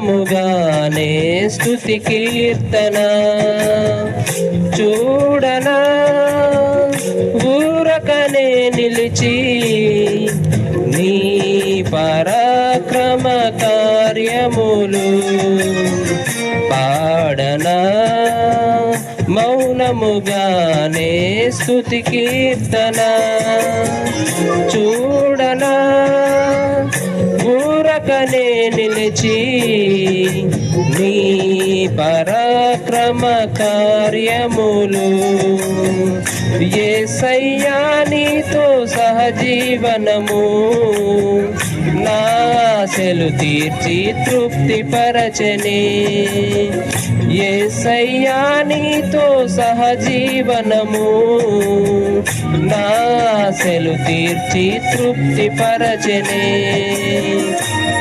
మౌనముగానే స్థుతి కీర్తన. చూడనా ఊరకనే నిలిచి నీ పరాక్రమ కార్యములు పాడనా. మౌనముగానే స్థుతి కీర్తన. చూడనా ఊరకనే నిలిచి నీ పరాక్రమ కార్యములు. ఏ సయ్యానితో సహజీవనము. నాశలు తీర్చి తృప్తి పరచనే ఏ సయ్యానితో సహజీవనము నాశలు తీర్చి తృప్తి పరచనే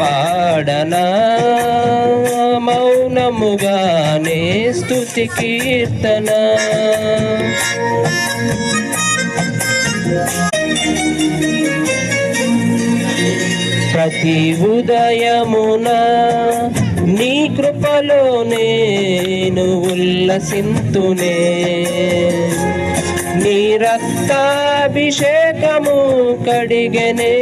పాడనా? మౌనముగానే స్థుతి కీర్తన? ప్రతి ఉదయమున నీ కృపలో నేను ఉల్లసింతునే. నీ రక్తాభిషేకము కడిగనే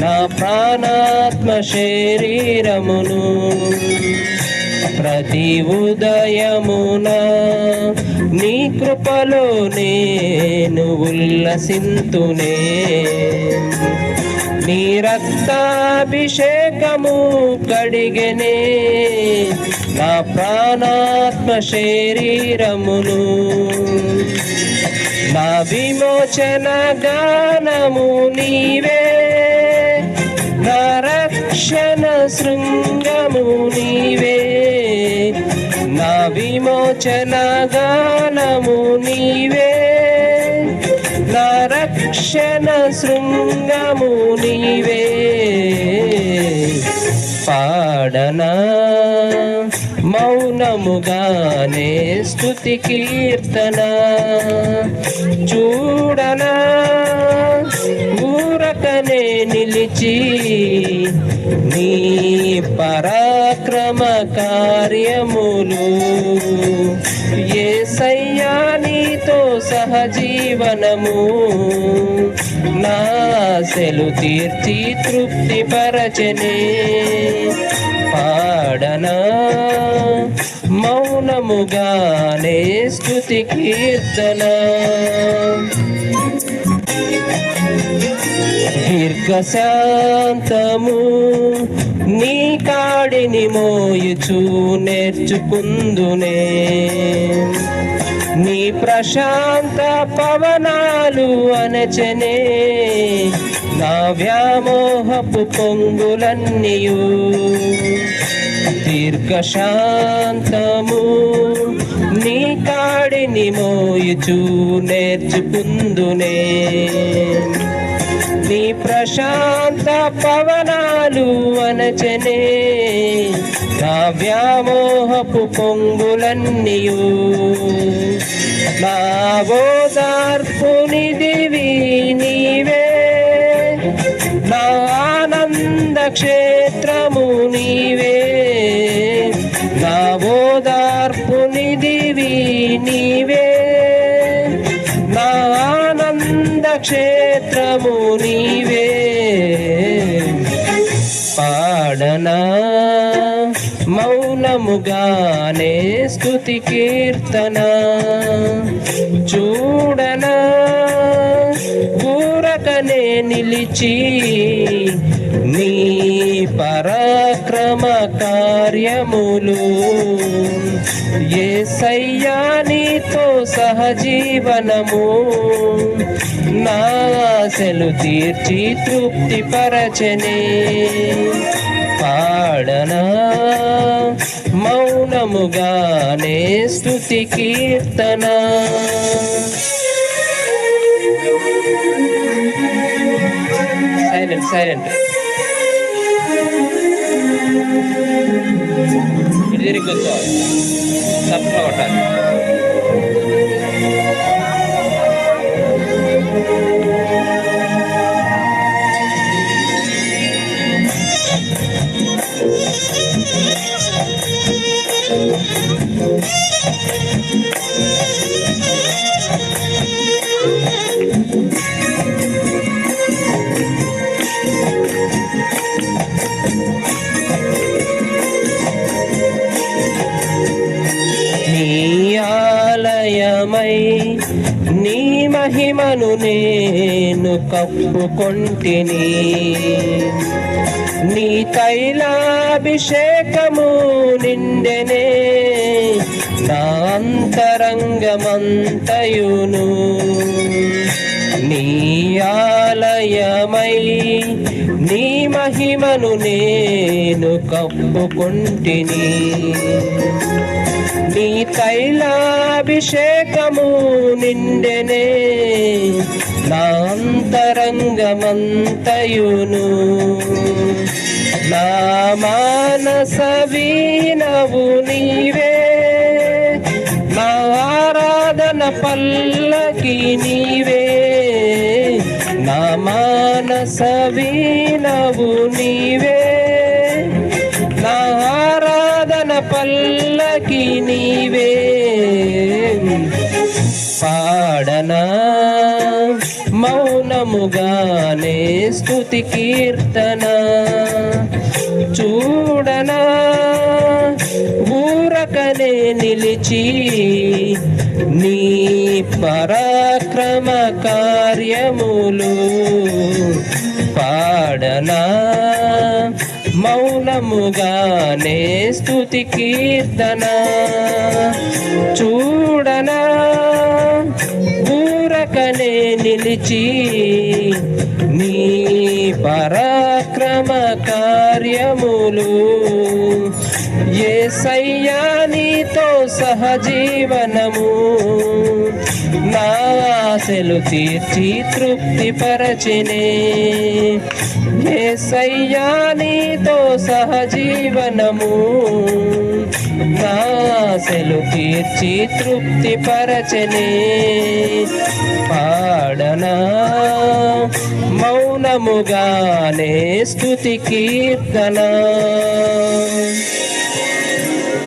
నా ప్రాణాత్మ శరీరమును ప్రతి ఉదయమున నీ కృపలో నేను ఉల్లసింతునే నీ రక్తాభిషేకము కడిగనే నా ప్రాణాత్మ శరీరమును నా విమోచన గానము నీవే నా రక్షణ శృంగము నీవే నా విమోచన గానము నీవే నా రక్షణ శృంగము నీవే. పాడనా మౌనముగానే స్థుతి కీర్తన? చూడనా? ఊరకనే నిలిచి నీ పరాక్రమ కార్యములు. ఏ సయ్యానితో సహజీవనము. నాశలు తీర్చి తృప్తి పరచనే పాడనా? మౌనముగానే స్థుతి కీర్తన. దీర్ఘశాంతము నీ కాడిని మోయుచు నేర్చుకుందునే. నీ ప్రశాంత పవనాలు అనచనే నా వ్యామోహపు పొంగులన్నీయు. దీర్ఘశాంతము నీ కాడిని మోయుచు నేర్చుకుందునే. నీ ప్రశాంత పవనాలు అనచనే నా వ్యామోహపు పొంగులన్నీయు. నా ఓదార్పుని దేవి నీవే పాడనా మౌనముగానే స్థుతి కీర్తన. చూడనా? కూరకనే నిలిచి నీ పరాక్రమ కార్యములు. ఏ సయ్యానితో సహజీవనము. నాశలు తీర్చి తృప్తి పరచనే పాడనా మౌనముగానే స్థుతి కీర్తన. Silent silent. menjadi gosok satu kotak మహిమను నేను కప్పుకొంటిని. నీ తైలాభిషేకము నిండెనే నా అంతరంగమంతయును. నీ ఆలయమై నీ మహిమను నేను కప్పుకొంటిని. నీ తైలాభిషేకము నిండెనే నాంతరంగమంతయును. నా మానస వీణవు నీవే. నా ఆరాధన పల్లకి నీవే. నా మానస వీణవు నీవే. నా ఆరాధన పల్లకి నీవే. పా గానే స్థుతి కీర్తన. చూడనా ఊరకనే నిలిచి నీ పరాక్రమ కార్యములు పాడనా. మౌనముగానే స్థుతి కీర్తన. చూడనా నిలిచి నీ పరాక్రమ కార్యములు. ఏ సయ్యానితో సహజీవనము. నా ఆశలు తీర్చి తృప్తి పరచినే ఏ సయ్యానితో సహజీవనము. నా ఆశలు తీర్చి తృప్తి పరచనే పాడనా మౌనముగానే స్థుతి కీర్తనా.